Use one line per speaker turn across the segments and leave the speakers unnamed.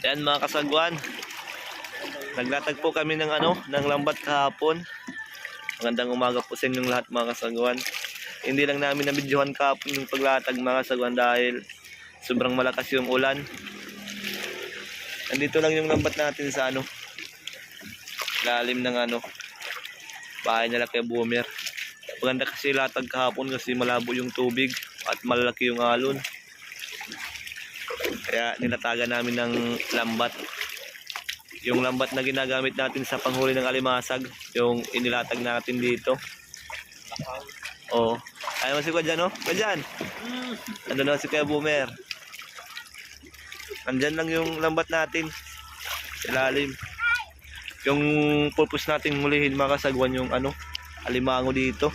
Yan mga kasagwan. Naglatag po kami ng ano, ng lambat kahapon. Magandang umaga po sa inyong lahat mga kasagwan. Hindi lang namin nabidyohan kahapon yung paglatag mga kasagwan dahil sobrang malakas yung ulan. Nandito lang yung lambat natin sa ano, lalim ng ano, bahay nila kay Boomer. Maganda kasi latag kahapon kasi malabo yung tubig at malalaki yung alon. Kaya nilatagan namin ng lambat. Yung lambat na ginagamit natin sa panghuli ng alimasag, yung inilatag natin dito. Oo. Ayaw mo si Kuya dyan, oh. Kuya dyan. Ano na si Kuya Boomer. Andyan lang yung lambat natin. Ilalim. Yung purpose nating hulihin mga kasagwan yung ano, alimango dito.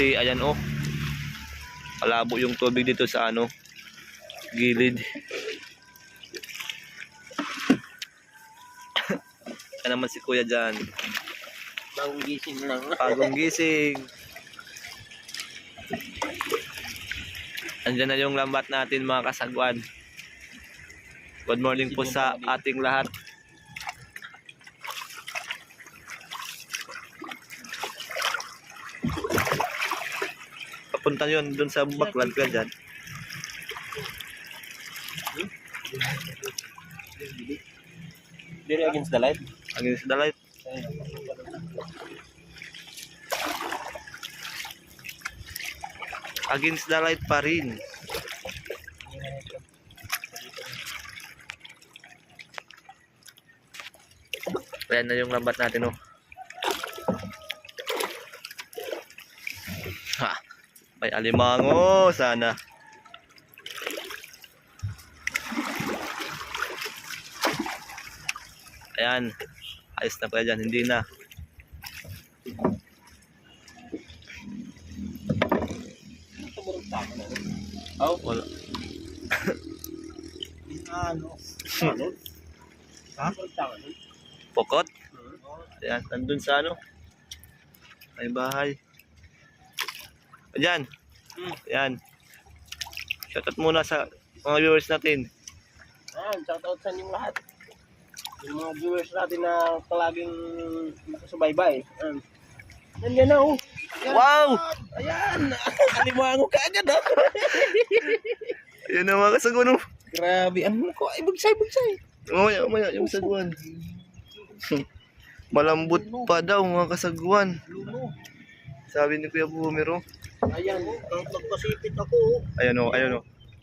Si ayan oh. Malabo yung tubig dito sa ano, gilid. Yan naman si kuya dyan.
Bagong gising lang.
Bagong gising. Andyan na yung lambat natin mga kasagwan. Good morning po sa ating lahat. Papunta yun dun sa baklad ka dyan.
Against the light.
Ang sa dalit. Against the light pa rin. Ayan na yung lambat natin oh. Ha, may alimango sana. Ayan. Ayos na pala dyan. Hindi na.
Oh,
Wala.
ano? Ano?
Pokot. Ayan. Nandun sa ano. May bahay. Ayan. Ayan. Shoutout muna sa mga viewers natin.
Ah, shout out sa inyong lahat. Yung mga viewers natin na palaging nakasubaybay. Um, nandiyan na oh. Ayan.
Wow!
Ayan! Alimango ka agad ah.
Ayan na mga kasaguan. oh.
Grabe, ano ko? Ay, bugsay, bugsay.
Mamaya, mamaya. Yung saguan. Malambot pa daw mga kasaguan. Sabi ni Kuya Bumero.
Ayan, nag- nagpasipit ako oh.
Ayan o, ayan o.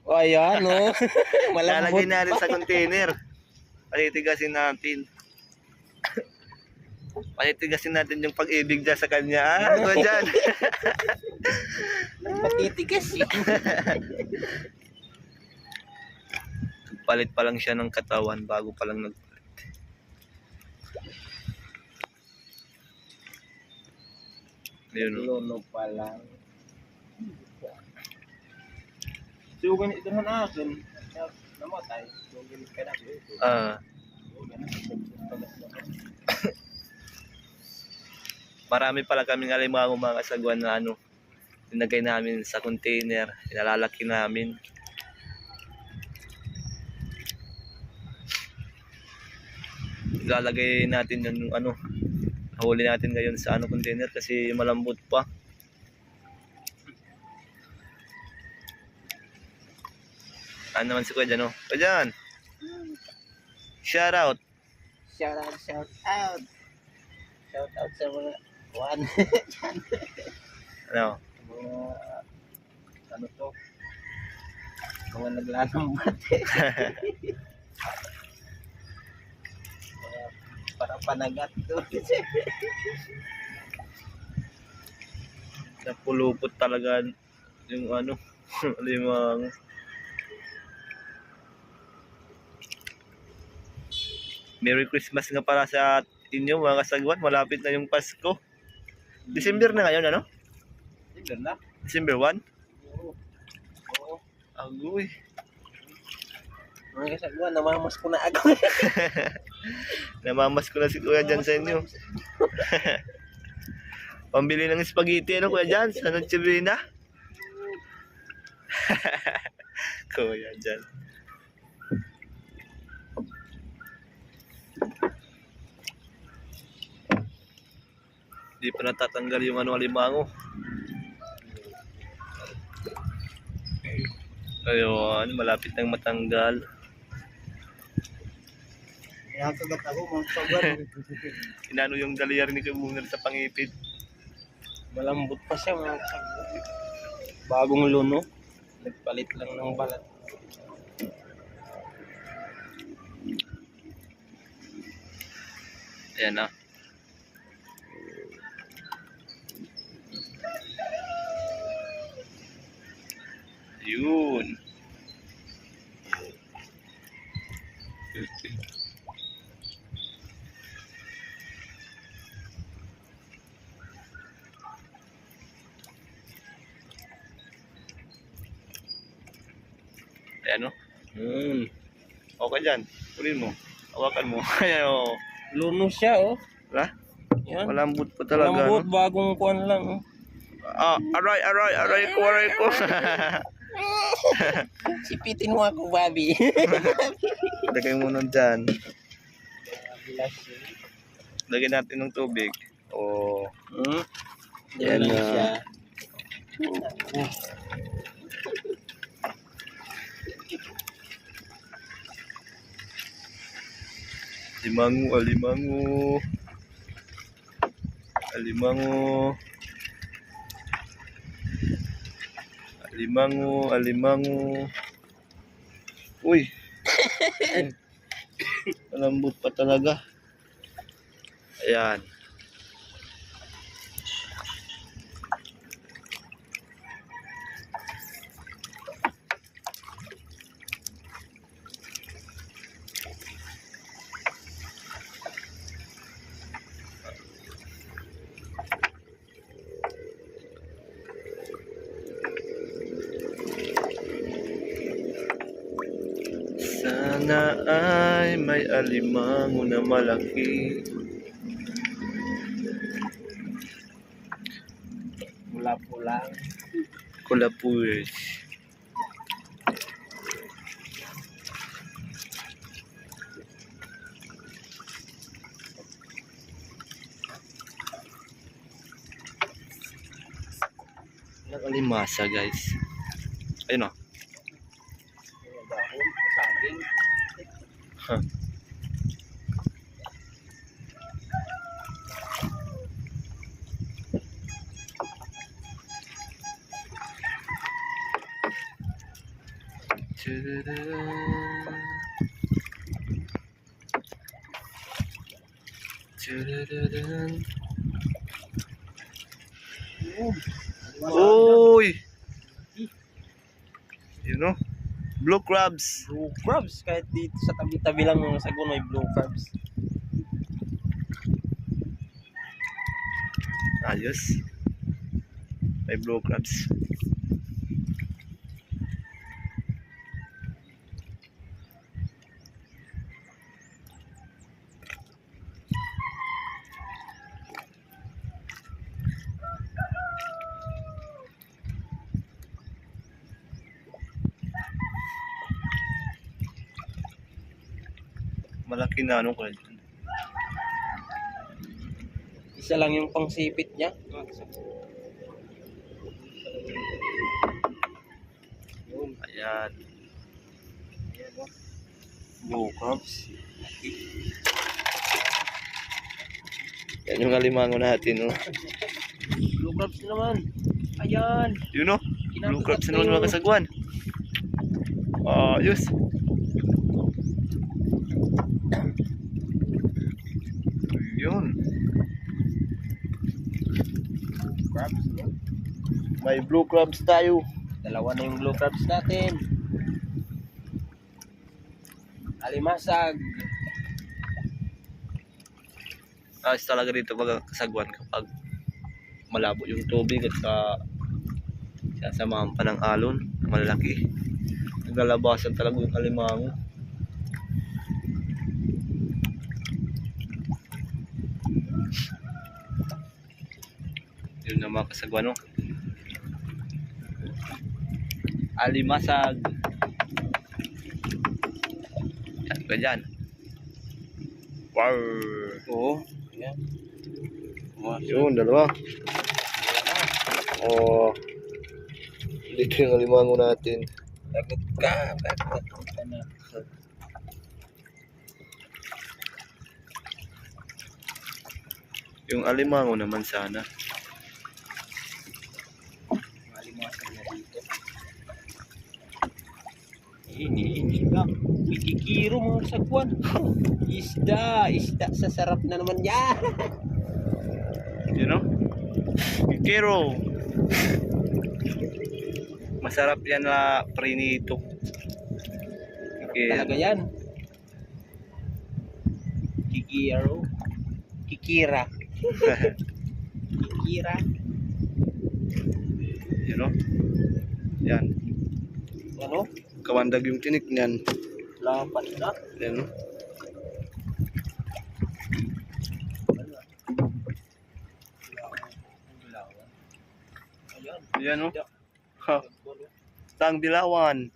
Oh, ayan oh.
Lalagay natin sa container. Patitigasin natin. Patitigasin natin yung pag-ibig dyan sa kanya. Ah, ito dyan.
Patitigas eh.
Palit pa lang siya ng katawan bago pa lang nagpalit. Ayun o.
Luno pa lang. Sugan ito na akin. Namatay. Sugan ka na.
Ah, marami pala kaming alimango mga kasagwan na ano, tinagay namin sa container, inalalaki namin. Ilalagay natin yung ano, huli natin ngayon sa ano container kasi malambot pa. Ano naman si Kuya dyan, oh? Kuya dyan! Shout out!
Shout out, shout out. Shout out sa mga one.
Ano?
mga ano to? Mga naglanong mate. mga para panagat to.
Napulupot talaga yung ano, limang Merry Christmas nga para sa inyo mga kasagwan. Malapit na yung Pasko. December na ngayon, ano?
Hindi na.
December 1?
Oo. Oo.
Agoy.
Mga kasagwan, namamas ko na ako.
Namamas ko na si Kuya Jan sa inyo. Pambili ng spaghetti, ano Kuya Jan? Sa Nochebuena? Kuya Jan. Hindi pa natatanggal yung ano alimango. Ayun, malapit nang matanggal.
Kaya kagat ako, mga.
Inano yung daliyar ni Kabungal sa pangipid.
Malambot pa siya, mga. Bagong luno. Nagpalit lang ng balat.
Ayan na. Yun. Ayan o.
Hmm.
Okay dyan. Kunin mo. Hawakan mo. Ayan o.
Luno siya, oh.
Wala?
Yan.
Malambot pa talaga.
Malambot,
no?
bagong kuan lang, oh.
Ah, aray, aray, aray ko, aray ko.
Sipitin mo ako, Bobby.
Lagay mo nun dyan. Lagyan natin ng tubig. Oh.
Hmm?
Yan
Yan
na.
siya.
Alimango, alimango. Alimango. Alimango, alimango. Uy. Malambot pa talaga. Ayan. Sana ay may alimango na malaki.
Lang.
Kulapurs. Nakalimasa guys. Ayun o. Huh. Uy! You know? Blue crabs.
Blue crabs. Kahit dito sa tabi-tabi lang ng sagon may blue crabs.
Ayos. May blue crabs. Malaki na ano ko
Isa lang yung pangsipit niya.
Ayan.
Ayan. Blue crabs.
Yan yung alimango natin, no?
Blue crabs naman. Ayan.
Yun, no? Blue crabs naman mga kasagwan. Ayos. Yun.
Crabs, no?
May blue crabs tayo.
Dalawa na yung blue crabs natin. Alimasag.
Ayos talaga dito pag kasagwan kapag malabo yung tubig at sa sasamahan pa ng alon. Malaki. Naglalabasan talaga yung alimango. Yun na mga kasagwan, no? Alimasag. Yan ka dyan. Wow.
Oo. Ayan.
Yun, dalawa. Oh. Dito yung alimango natin.
Lagot ka. Lagot ka na.
Yung alimango naman sana.
Malimasan na dito. Ini, isda. Ikikiro mga sagwan. Isda, isda sa sarap na naman yan.
You know? Kikiro. Masarap yan na prinito.
Talaga
Kikiro.
yan. Kikiro. Kikira. Kikira.
You know? Yan.
Ano?
Kawandag yung tinik niyan.
Lapat na.
Yan. Yan no? Ha. Tang dilawan.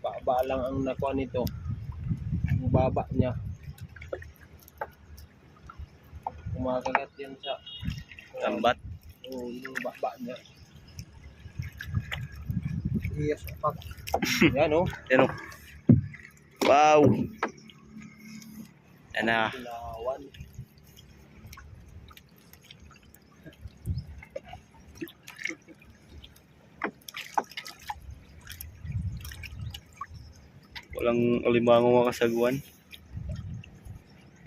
Baba lang ang nakuha nito. Ang baba niya. Kumakagat yan sa
Tambat.
Oo, yung niya. Yes, pak. Yan oh.
Yan no? Wow. Yan na.
Ilawan.
Walang alimango mga kasagwan.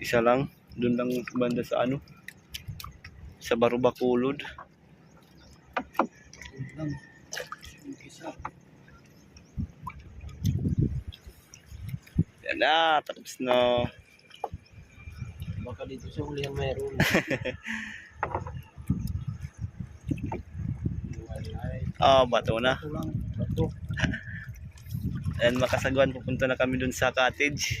Isa lang. Doon lang banda sa ano. Sa Barubakulod.
Lang. Yung isa.
Yan na. Tapos na.
Baka dito sa hulihan mayroon.
Ah, bato na.
Ito lang. Ito.
Ayan mga kasagwan. Pupunta na kami doon sa cottage.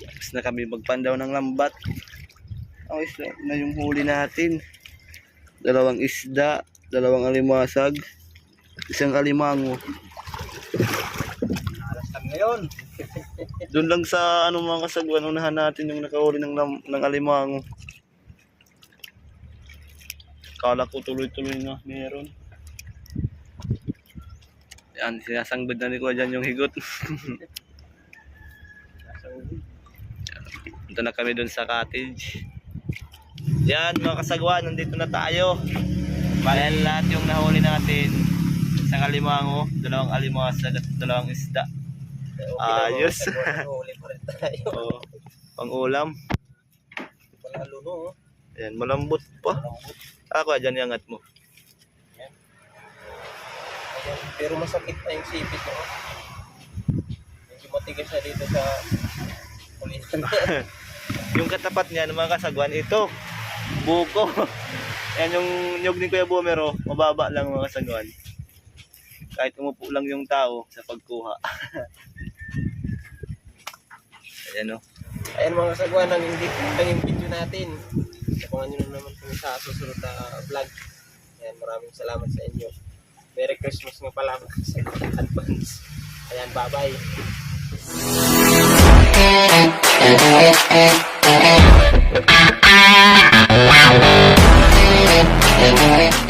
Tapos na kami magpandaw ng lambat. Oh, isla na yung huli natin. Dalawang isda. Dalawang alimasag. Isang alimango.
Alas lang ngayon.
Doon lang sa ano mga kasagwan, unahan natin yung nakahuli ng, lam- ng alimango. Kala ko tuloy-tuloy na meron. Yan, sinasangbad na ni Kuya dyan yung higot. Punta na kami doon sa cottage. Yan mga kasagwan, nandito na tayo. Bale lahat yung nahuli natin. Isang alimango, dalawang alimasag at dalawang isda. Ayos. Oo, pang ulam.
Wala luno. oh.
Yan, malambot pa. Ako, dyan iangat mo.
Ayan. Pero masakit na yung sipit ko. Medyo matigas na dito sa kulitan.
Yung katapat niya, mga kasagwan, ito. Buko. Yan yung nyog ni Kuya Bumero, mababa lang mga kasagwan. Kahit umupo lang yung tao sa pagkuha. Ayan o.
Ayan mga sagwan, ang hindi lang yung video natin. Abangan nyo na naman kung sa susunod na vlog. Ayan, maraming salamat sa inyo. Merry Christmas nga pala sa advance. Ayan, bye-bye. Thank you.